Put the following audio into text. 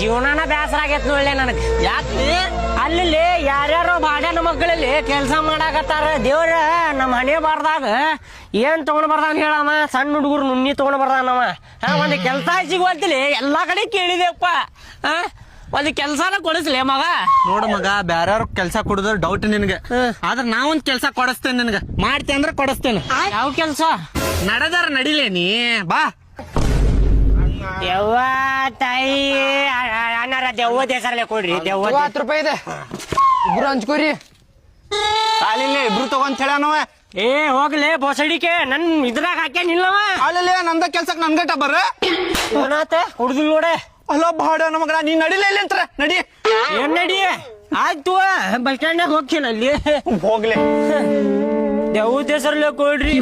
ಜೀವನಾನ ಬೇಸರ ಆಗೈತ್ ನೋಡ್ಲೆ ನನಗ್. ಯಾಕೆ ಅಲ್ಲಿ ಯಾರ್ಯಾರೋ ಬಾಡ್ಯಾನ ಮಕ್ಕಳಲ್ಲಿ ಕೆಲಸ ಮಾಡಾಕತ್ತಾರ. ದೇವ್ರ ನಮ್ಮ ಹಣೆ ಬಾರ್ದಾಗ ಏನ್ ತಗೊಂಡ್ ಬರ್ದಾನ ಹೇಳಮ್ಮ ಸಣ್ಣ ಹುಡುಗರು ನುಣ್ಣಿ ತಗೊಂಡ್ ಬರ್ದಾನವ ಹಾ ಒಂದ್ ಕೆಲ್ಸ ಸಿಗುವಂತಿಲ್ಲ ಎಲ್ಲಾ ಕಡೆ ಕೇಳಿದೆಪ್ಪ. ಹಾ ಒಂದ್ ಕೆಲ್ಸಾನ ಕೊಡಿಸ್ಲಿ ಮಗ? ನೋಡು ಮಗ ಬ್ಯಾರ್ಯಾರ ಕೆಲ್ಸ ಕೊಡುದ್ರ ಡೌಟ್ ನಿನ್ಗೆ. ಆದ್ರೆ ನಾವೊಂದ್ ಕೆಲ್ಸ ಕೊಡಿಸ್ತೇನೆ ನಿನ್ಗ. ಮಾಡ್ತೇ ಅಂದ್ರೆ ಕೊಡಿಸ್ತೇನೆ. ಯಾವ ಕೆಲ್ಸ? ನಡೆದಾರ ನಡಿಲೇ ನೀ. ಬಾ. ಯವ್ವ ತಾಯಿ. ಅಣ್ಣಾರ ದೆವ್ವ ಹೆಸರಲ್ಲೇ ಕೊಡ್ರಿ ದೆವ್ವ ಹತ್ತು ರೂಪಾಯಿ ಇದೆ. ಇಬ್ರು ಹಂಚ್ಕೋರಿ. ಕಾಲಿಲ್ಲ ಇಬ್ರು ತಗೊಂತ ಹೇಳನವ ಏ ಹೋಗ್ಲಿ ಬೊಸಡಿಕೆ ನನ್ ಇದ್ರಾಗ ಹಾಕ್ಯಾನಿಲ್ಲವ ಅಲ್ಲಿ ನಂದ ಕೆಲ್ಸಕ್ ನನ್ಗಟ ಬರ್ರ? ಏನಾತ? ಕುಡ್ದಿಲ್ ನೋಡೆ. ಅಲ್ಲ ಬಾಡ ನಮಗ ನೀನ್ ನಡಿಲೇ ಇಲ್ಲ ಅಂತರ ನಡಿ. ಏನ್ ನಡಿ? ಆಯ್ತು ಬಸ್ ಸ್ಟ್ಯಾಂಡ್ ಹೋಗ್ತೀನಿ ಅಲ್ಲಿ. ಹೋಗ್ಲೇ. ದೇವ್ ಹೆಸರಲ್ಲೇ ಕೊಡ್ರಿ.